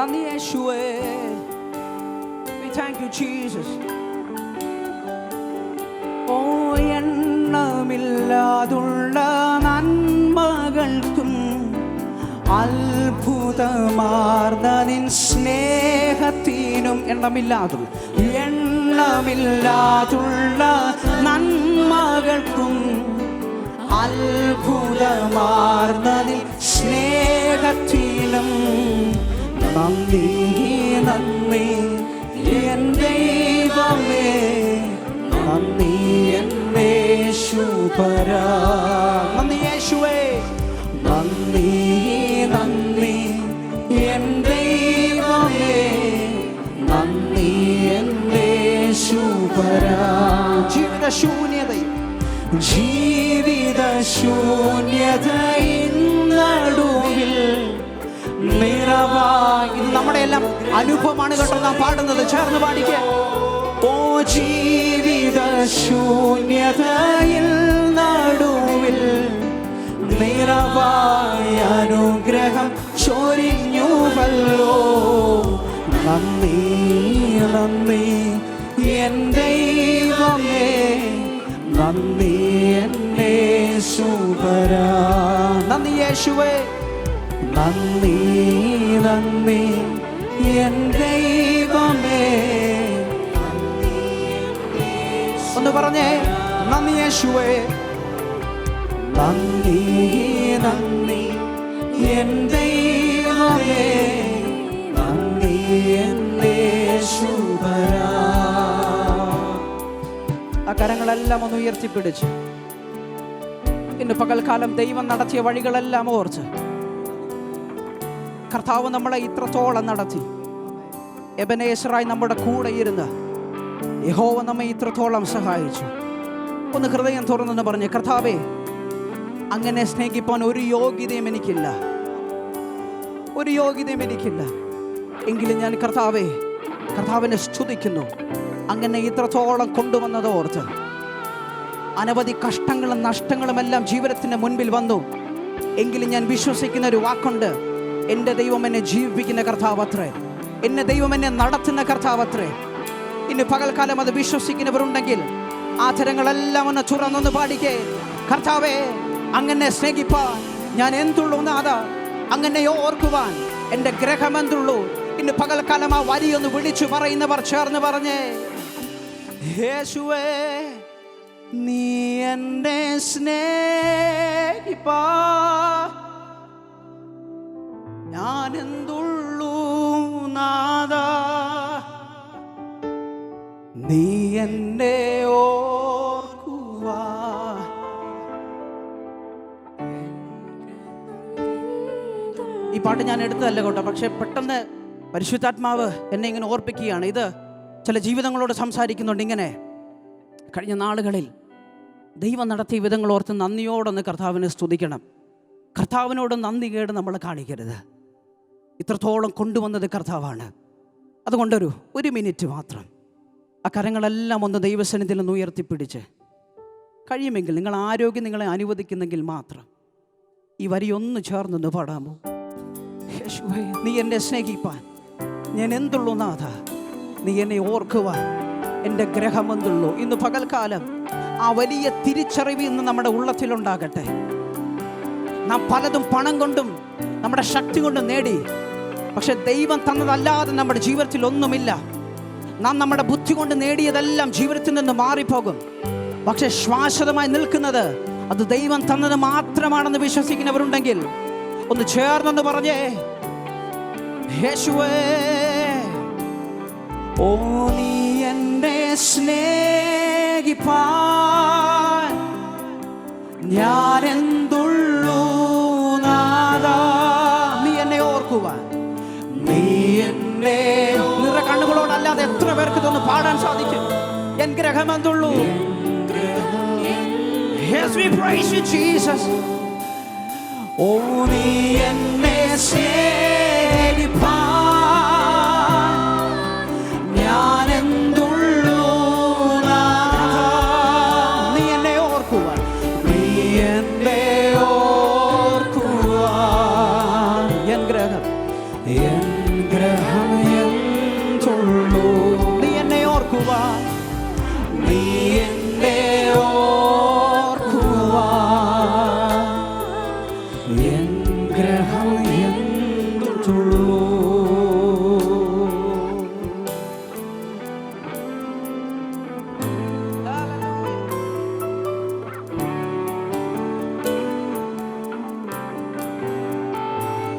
നന്ദി യേശുവേ We thank you, Jesus. ഓ എണ്ണമില്ലാതുള്ള നന്മകൾക്കും അത്ഭുതമാർന്ന നിൻ സ്നേഹത്തിനും എണ്ണമില്ലാതുള്ള എണ്ണമില്ലാതുള്ള നന്മകൾക്കും അത്ഭുതമാർന്നതിൽ സ്നേഹത്തിനും നന്ദി നന്ദി എൻ ദൈവമേ. നന്ദി എന്നെ ശുഭര. നന്ദി യേശുവേ. നന്ദി നന്ദി എൻ ദൈവമേ. നന്ദി എന്നെ ശുഭര. ജീവിത ശൂന്യതയിൽ ജീവിത ശൂന്യത നടുവിൽ നിറവായി ഇത് നമ്മുടെ എല്ലാം അനുഭവമാണ് കേട്ടോ നാം പാടുന്നത്. ചേർന്ന് പാടിക്ക. ഓ ജീവിത ശൂന്യതയിൽ നടുവിൽ നിറവായ അനുഗ്രഹം ചൊരിഞ്ഞുവല്ലോ. നന്ദി നന്ദി എൻ ദൈവമേ. നന്ദി എന്നെ സുപര നന്ദി യേശുവേ. നന്ദി നന്ദി. എൻ ദൈവമേ. ഒന്ന് പറഞ്ഞേ നന്ദി യേശുവേ. നന്ദി നന്ദി. എൻ ദൈവമേ. നന്ദി എൻ ആ കരങ്ങളെല്ലാം ഒന്ന് ഉയർത്തിപ്പിടിച്ച്. ഇന്ന് പകൽക്കാലം ദൈവം നടത്തിയ വഴികളെല്ലാം ഓർച്ച് കർത്താവ് നമ്മളെ ഇത്രത്തോളം നടത്തി. എബനേശ്വറായി നമ്മുടെ കൂടെ ഇരുന്ന് യഹോവ നമ്മെ ഇത്രത്തോളം സഹായിച്ചു. ഒന്ന് ഹൃദയം തുറന്നെന്ന് പറഞ്ഞു കർത്താവേ അങ്ങനെ സ്നേഹിപ്പാൻ ഒരു യോഗ്യതയും എനിക്കില്ല. ഒരു യോഗ്യതയും എനിക്കില്ല. എങ്കിലും ഞാൻ കർത്താവേ കർത്താവിനെ സ്തുതിക്കുന്നു. അങ്ങനെ ഇത്രത്തോളം കൊണ്ടുവന്നത് ഓർത്ത് അനവധി കഷ്ടങ്ങളും നഷ്ടങ്ങളും എല്ലാം ജീവിതത്തിന് മുൻപിൽ വന്നു. എങ്കിലും ഞാൻ വിശ്വസിക്കുന്ന ഒരു വാക്കുണ്ട്. എന്റെ ദൈവം എന്നെ ജീവിപ്പിക്കുന്ന കർത്താവത്രേ. എന്നെ ദൈവം എന്നെ നടത്തുന്ന കർത്താവത്രേ. ഇന്ന് പകൽക്കാലം അത് വിശ്വസിക്കുന്നവരുണ്ടെങ്കിൽ ആചരങ്ങളെല്ലാം ഒന്ന് തുറന്നൊന്ന് പാടിക്കേ. കർത്താവേ അങ്ങനെ സ്നേഹിപ്പാൻ ഞാൻ എന്തുള്ളൂ നാഥ? അങ്ങനെ ഓർക്കുവാൻ എന്റെ ഗ്രഹം എന്തുള്ളൂ? ഇന്ന് പകൽക്കാലം ആ വരിയൊന്ന് വിളിച്ചു പറയുന്നവർ ചേർന്ന് പറഞ്ഞേ. യേശുവേ നീ എന്നെ സ്നേഹിപ്പാ. എന്തുള്ളൂ നാദ നീ എന്നെ ഓർക്കുക ഈ പാട്ട് ഞാൻ എടുത്തതല്ല കേട്ടോ പക്ഷെ പെട്ടെന്ന് പരിശുദ്ധാത്മാവ് എന്നെ ഇങ്ങനെ ഓർപ്പിക്കുകയാണ്. ഇത് ചില ജീവിതങ്ങളോട് സംസാരിക്കുന്നുണ്ട് ഇങ്ങനെ. കഴിഞ്ഞ നാളുകളിൽ ദൈവം നടത്തിയ വിധങ്ങൾ ഓർത്ത് നന്ദിയോടൊന്ന് കർത്താവിനെ സ്തുതിക്കണം. കർത്താവിനോട് നന്ദി കേട് നമ്മൾ കാണിക്കരുത്. ഇത്രത്തോളം കൊണ്ടുവന്നത് കർത്താവാണ്. അതുകൊണ്ടൊരു ഒരു മിനിറ്റ് മാത്രം. ആ കരങ്ങളെല്ലാം ഒന്ന് ദൈവസന്നിധിയിൽ ഒന്ന് ഉയർത്തിപ്പിടിച്ച്. കഴിയുമെങ്കിൽ നിങ്ങൾ ആരോഗ്യം നിങ്ങളെ അനുവദിക്കുന്നെങ്കിൽ മാത്രം. ഈ വരി ഒന്ന് ചേർന്നൊന്ന് പാടാമോ? യേശുവേ നീ എന്നെ സ്നേഹിപ്പാൻ. ഞാൻ എന്തുള്ളൂ നാഥ? നീ എന്നെ ഓർക്കുവാൻ. എന്റെ ഗ്രഹം എന്തുള്ളൂ? ഇന്ന് പകൽക്കാലം ആ വലിയ തിരിച്ചറിവ് ഇന്ന് നമ്മുടെ ഉള്ളത്തിലുണ്ടാകട്ടെ. നാം പലതും പണം കൊണ്ടും നമ്മുടെ ശക്തി കൊണ്ടും നേടി. പക്ഷെ ദൈവം തന്നതല്ലാതെ നമ്മുടെ ജീവിതത്തിൽ ഒന്നുമില്ല. നാം നമ്മുടെ ബുദ്ധി കൊണ്ട് നേടിയതെല്ലാം ജീവിതത്തിൽ നിന്ന് മാറിപ്പോകും. പക്ഷെ ശ്വാശ്വതമായി നിൽക്കുന്നത് അത് ദൈവം തന്നത് മാത്രമാണെന്ന് വിശ്വസിക്കുന്നവരുണ്ടെങ്കിൽ ഒന്ന് ചേർന്നെന്ന് പറഞ്ഞേ. യേശുവേ ഓ നീ എന്നെ സ്നേഹിപ്പാൻ ഞാൻ എന്തുള്ളൂ എത്ര പേർക്ക് ഇതൊന്ന് പാടാൻ സാധിക്കും എൻ ഗ്രഹം എന്തുള്ളൂ Yes, we praise you, Jesus. ഓ നീ എന്നെ സ്നേഹിപ്പാൻ